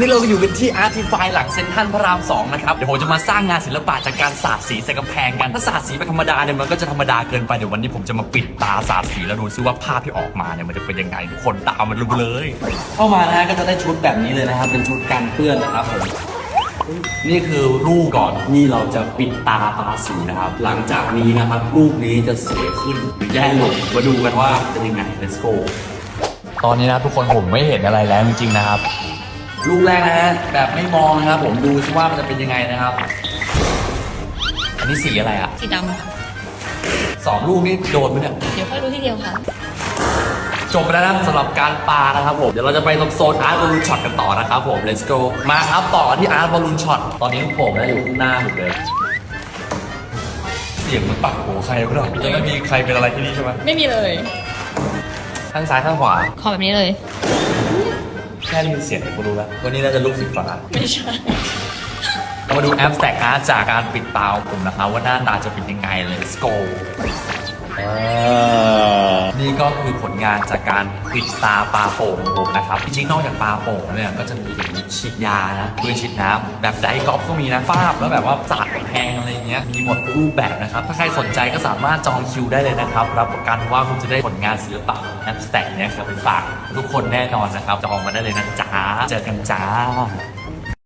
นี่เราอยู่กันที่ Artify หลังเซ็นทรัลพระราม2นะครับ เดี๋ยวผมจะมาสร้างงานศิลปะจากการสาดสีใส่กำแพงกัน ถ้าสาดสีไปธรรมดาเนี่ยมันก็จะธรรมดาเกินไป เดี๋ยววันนี้ผมจะมาปิดตาสาดสีแล้วดูซิว่าภาพที่ออกมาเนี่ยมันจะเป็นยังไงทุกคนตามมันรู้เลย เข้ามานะฮะก็จะได้ชุดแบบนี้เลยนะครับ เป็นชุดกันเปื้อนนะครับผมนี่คือรูปก่อนที่เราจะปิดตาตาสีนะครับ หลังจากนี้นะครับรูปนี้จะสวยขึ้นหรือแย่ลงมาดูกันว่าจะยังไง let's go ตอนนี้นะทุกคนผมไม่เห็นอะไรแล้วจริงๆนะครับ ลูกแรกนะฮะแบบไม่มองนะครับผมดูซิว่ามันจะเป็นยังไงนะครับ อันนี้สีอะไรอะสีดำค่ะสองลูกนี่โดนไหมเนี่ยเดี๋ยวค่อยรู้ที่เดียวค่ะ จบไปแล้วนะสำหรับการปานะครับผมเดี๋ยวเราจะไปตรงโซนอาร์ตบอลลูนช็อตกันต่อนะครับผม let's go มาครับต่อที่อาร์ตบอลลูนช็อตตอนนี้ผมนะอยู่ข้างหน้าผมเลย เสียงมันปักโหใครไม่รู้จะไม่มีใครเป็นอะไรที่นี่ใช่ไหมไม่มีเลย ข้างซ้ายข้างขวาขอแบบนี้เลย แค่ได้ยินเสียงก็รู้แล้ววันนี้น่าจะลูกสีฟ้าไม่ใช่เรามาดูแอปแตกอาร์ตจากการปิดตาของผมนะครับว่าหน้าตาจะเป็นยังไง let's go นี่ก็ ก็คือผลงานจากการปิดตาปลาโป่งของผมนะครับ จริงๆนอกจากปลาโป่งเนี่ยก็จะมีฉีดยานะปืนฉีดน้ำแบบไดกอล์ฟก็มีนะฟาบแล้วแบบว่าสาดกำแพงอะไรอย่างเงี้ยมีหมดทุกรูปแบบนะครับ ถ้าใครสนใจก็สามารถจองคิวได้เลยนะครับ รับประกันว่าคุณจะได้ผลงานศิลปะแอปแตกเนี่ยครับไปฝากทุกคนแน่นอนนะครับจองมาได้เลยนะจ๊ะเจอกันจ้า